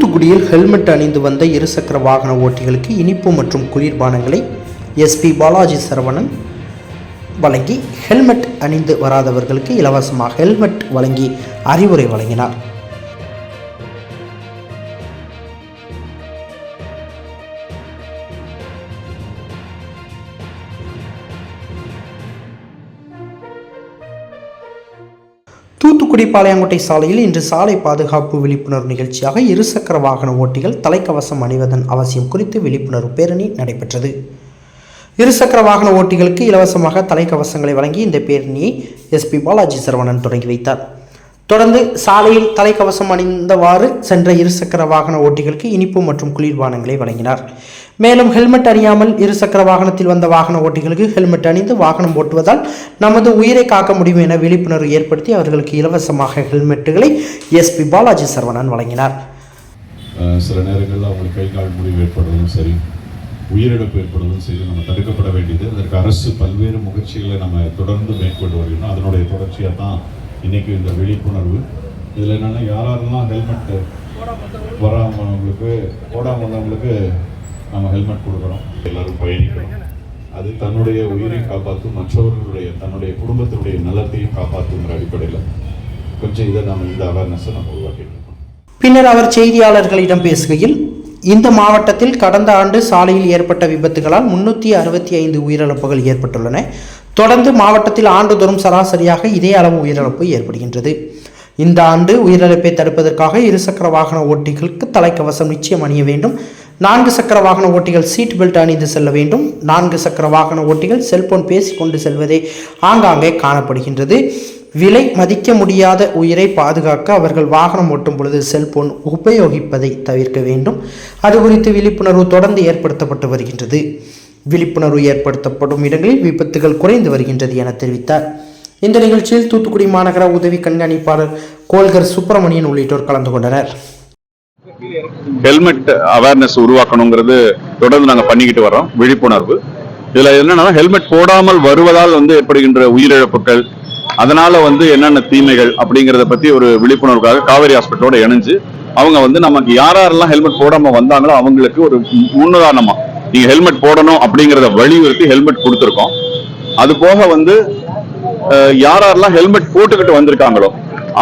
தூத்துக்குடியில் ஹெல்மெட் அணிந்து வந்த இருசக்கர வாகன ஓட்டிகளுக்கு இனிப்பு மற்றும் குளிர்பானங்களை எஸ்பி பாலாஜி சரவணன் வழங்கி ஹெல்மெட் அணிந்து வராதவர்களுக்கு இலவசமாக ஹெல்மெட் வழங்கி அறிவுரை வழங்கினார். தூத்துக்குடி பாளையங்கோட்டை சாலையில் இன்று சாலை பாதுகாப்பு விழிப்புணர்வு நிகழ்ச்சியாக இருசக்கர வாகன ஓட்டிகள் தலைக்கவசம் அணிவதன் அவசியம் குறித்து விழிப்புணர்வு பேரணி நடைபெற்றது. இருசக்கர வாகன ஓட்டிகளுக்கு இலவசமாக தலைக்கவசங்களை வழங்கி இந்த பேரணியை எஸ்பி பாலாஜி சரவணன் தொடங்கி வைத்தார். தொடர்ந்து சாலையில் தலைக்கவசம் அணிந்தவாறு சென்ற இருசக்கர வாகன ஓட்டிகளுக்கு இனிப்பு மற்றும் குளிர்பானங்களை வழங்கினார். மேலும் ஹெல்மெட் அறியாமல் இருசக்கர வாகனத்தில் வந்த வாகன ஓட்டிகளுக்கு ஹெல்மெட் அணிந்து வாகனம் ஓட்டுவதால் நமது உயிரை காக்க முடியும் என விழிப்புணர்வு ஏற்படுத்தி அவர்களுக்கு இலவசமாக ஹெல்மெட்டுகளை எஸ்பி பாலாஜி சரவணன் வழங்கினார். சில நேரங்களில் அவங்களுக்கு கை கால் முடிவு ஏற்படுறதும் சரி உயிரிழப்பு ஏற்படுவதும் சரி நம்ம தடுக்கப்பட வேண்டியது. அதற்கு அரசு பல்வேறு முயற்சிகளை நம்ம தொடர்ந்து மேற்கொண்டு வருகிறோம். அதனுடைய தொடர்ச்சியாக தான் இன்றைக்கும் இந்த விழிப்புணர்வு. இதில் என்னென்னா யாரெல்லாம் ஹெல்மெட் வராமவங்களுக்கு போடாமல் வந்தவங்களுக்கு நம்ம ஹெல்மெட் கொடுக்குறோம் எல்லாரும் பயணிக்கிறோம் அது தன்னுடைய உயிரை காப்பாற்றும் மற்றவர்களுடைய தன்னுடைய குடும்பத்தினுடைய நலத்தையும் காப்பாற்றுங்கிற அடிப்படையில் கொஞ்சம் இதை நம்ம இந்த அவேர்னஸை நம்ம உருவாக்கிட்டு பின்னர் அவர் செய்தியாளர்களிடம் பேசுகையில் இந்த மாவட்டத்தில் கடந்த ஆண்டு சாலையில் ஏற்பட்ட விபத்துகளால் முன்னூற்றி அறுபத்தி ஐந்து உயிரிழப்புகள் ஏற்பட்டுள்ளன. தொடர்ந்து மாவட்டத்தில் ஆண்டுதோறும் சராசரியாக இதே அளவு உயிரிழப்பு ஏற்படுகின்றது. இந்த ஆண்டு உயிரிழப்பை தடுப்பதற்காக இருசக்கர வாகன ஓட்டிகளுக்கு தலைக்கவசம் நிச்சயம் அணிய வேண்டும். நான்கு சக்கர வாகன ஓட்டிகள் சீட் பெல்ட் அணிந்து செல்ல வேண்டும். நான்கு சக்கர வாகன ஓட்டிகள் செல்போன் பேசிக்கொண்டு செல்வதே ஆங்காங்கே காணப்படுகின்றது. விலை மதிக்க முடியாத உயிரை பாதுகாக்க அவர்கள் வாகனம் ஓட்டும் பொழுது செல்போன் உபயோகிப்பதை தவிர்க்க வேண்டும். அது குறித்து விழிப்புணர்வு தொடர்ந்து ஏற்படுத்தப்பட்டு வருகின்றது. விழிப்புணர்வு ஏற்படுத்தப்படும் இடங்களில் விபத்துகள் குறைந்து வருகின்றது என தெரிவித்தார். இந்த நிகழ்ச்சியில் தூத்துக்குடி மாநகர உதவி கண்காணிப்பாளர் கோல்கர் சுப்பிரமணியன் உள்ளிட்டோர் கலந்து கொண்டனர். ஹெல்மெட் அவேர்னஸ் உருவாக்கணுங்கிறது தொடர்ந்து நாங்கள் பண்ணிக்கிட்டு வரோம் விழிப்புணர்வு. இதில் என்னன்னா ஹெல்மெட் போடாமல் வருவதால் வந்து ஏற்படுகின்ற உயிரிழப்புகள் அதனால வந்து என்னென்ன தீமைகள் அப்படிங்கிறத பத்தி ஒரு விழிப்புணர்வுக்காக காவேரி ஹாஸ்பிட்டலோட இணைஞ்சு அவங்க வந்து நமக்கு யார் யாரெல்லாம் ஹெல்மெட் போடாமல் வந்தாங்களோ அவங்களுக்கு ஒரு முன்னுதாரணமாக நீங்க ஹெல்மெட் போடணும் அப்படிங்கறத வலியுறுத்தி ஹெல்மெட் கொடுத்துருக்கோம். அது போக வந்து யார் யாரெல்லாம் ஹெல்மெட் போட்டுக்கிட்டு வந்திருக்காங்களோ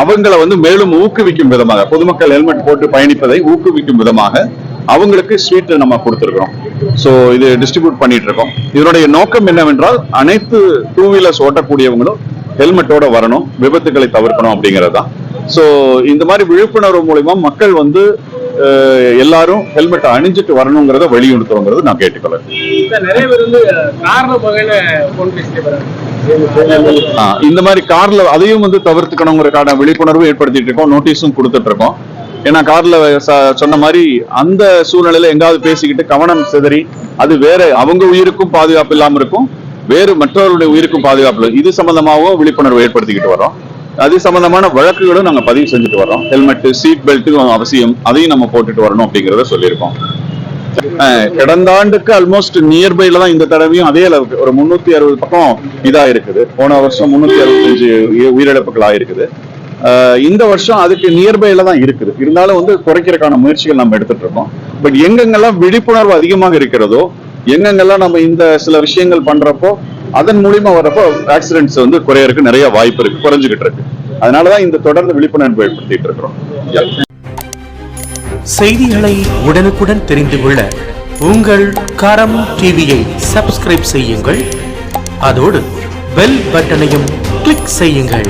அவங்கள வந்து மேலும் ஊக்குவிக்கும் விதமாக பொதுமக்கள் ஹெல்மெட் போட்டு பயணிப்பதை ஊக்குவிக்கும் விதமாக அவங்களுக்கு ஸ்வீட் நம்ம கொடுத்துருக்கோம் ஸோ இது டிஸ்ட்ரிபியூட் பண்ணிட்டு இருக்கோம் இதனுடைய நோக்கம் என்னவென்றால் அனைத்து டூ வீலர்ஸ் ஓட்டக்கூடியவங்களும் ஹெல்மெட்டோட வரணும் விபத்துகளை தவிர்க்கணும் அப்படிங்கிறது தான் ஸோ இந்த மாதிரி விழிப்புணர்வு மூலயமா மக்கள் வந்து எல்லாரும் ஹெல்மெட்டை அணிஞ்சிட்டு வரணுங்கிறத வலியுறுத்துறோங்கிறது நான் ஆ, இந்த மாதிரி கார்ல அதையும் வந்து தவிர்த்துக்கணுங்கிறதுக்கான விழிப்புணர்வு ஏற்படுத்திட்டு இருக்கோம் நோட்டீஸும் கொடுத்துட்டு இருக்கோம். ஏன்னா கார்ல சொன்ன மாதிரி அந்த சூழ்நிலையில எங்காவது பேசிக்கிட்டு கவனம் சிதறி அது வேற அவங்க உயிருக்கும் பாதுகாப்பு இல்லாம இருக்கும் வேறு மற்றவர்களுடைய உயிருக்கும் பாதுகாப்பு இல்லை. இது சம்பந்தமாகவும் விழிப்புணர்வு ஏற்படுத்திக்கிட்டு வரோம் அது சம்பந்தமான வழக்குகளும் நாங்க பதிவு செஞ்சுட்டு வரோம் ஹெல்மெட்டு சீட் பெல்ட் அவசியம் அதையும் நம்ம போட்டுட்டு வரணும் அப்படிங்கறத சொல்லியிருக்கோம். கடந்த ஆண்டுக்கு ஆல்மோஸ்ட் நியர்பைல தான் இந்த தடவையும் அதே அளவுக்கு ஒரு முன்னூத்தி அறுபது பக்கம் இதா இருக்குது போன வருஷம் முன்னூத்தி அறுபத்தஞ்சு உயிரிழப்புகள் ஆயிருக்குது. இந்த வருஷம் அதுக்கு நியர்பைல தான் இருக்குது. இருந்தாலும் வந்து குறைக்கிறதுக்கான முயற்சிகள் நம்ம எடுத்துட்டு இருக்கோம். பட் எங்கெங்கெல்லாம் விழிப்புணர்வு அதிகமாக இருக்கிறதோ எங்கெங்கெல்லாம் நம்ம இந்த சில விஷயங்கள் பண்றப்போ அதன் மூலியமா வர்றப்போ ஆக்சிடென்ட்ஸ் வந்து குறையறதுக்கு நிறைய வாய்ப்பு இருக்கு குறைஞ்சுகிட்டு இருக்கு. அதனாலதான் இந்த தொடர்ந்து விழிப்புணர்வு ஏற்படுத்திட்டு இருக்கிறோம். செய்திகளை உடனுக்குடன் தெரிந்து கொள்ள உங்கள் கரம் டிவியை சப்ஸ்கிரைப் செய்யுங்கள். அதோடு பெல் பட்டனையும் கிளிக் செய்யுங்கள்.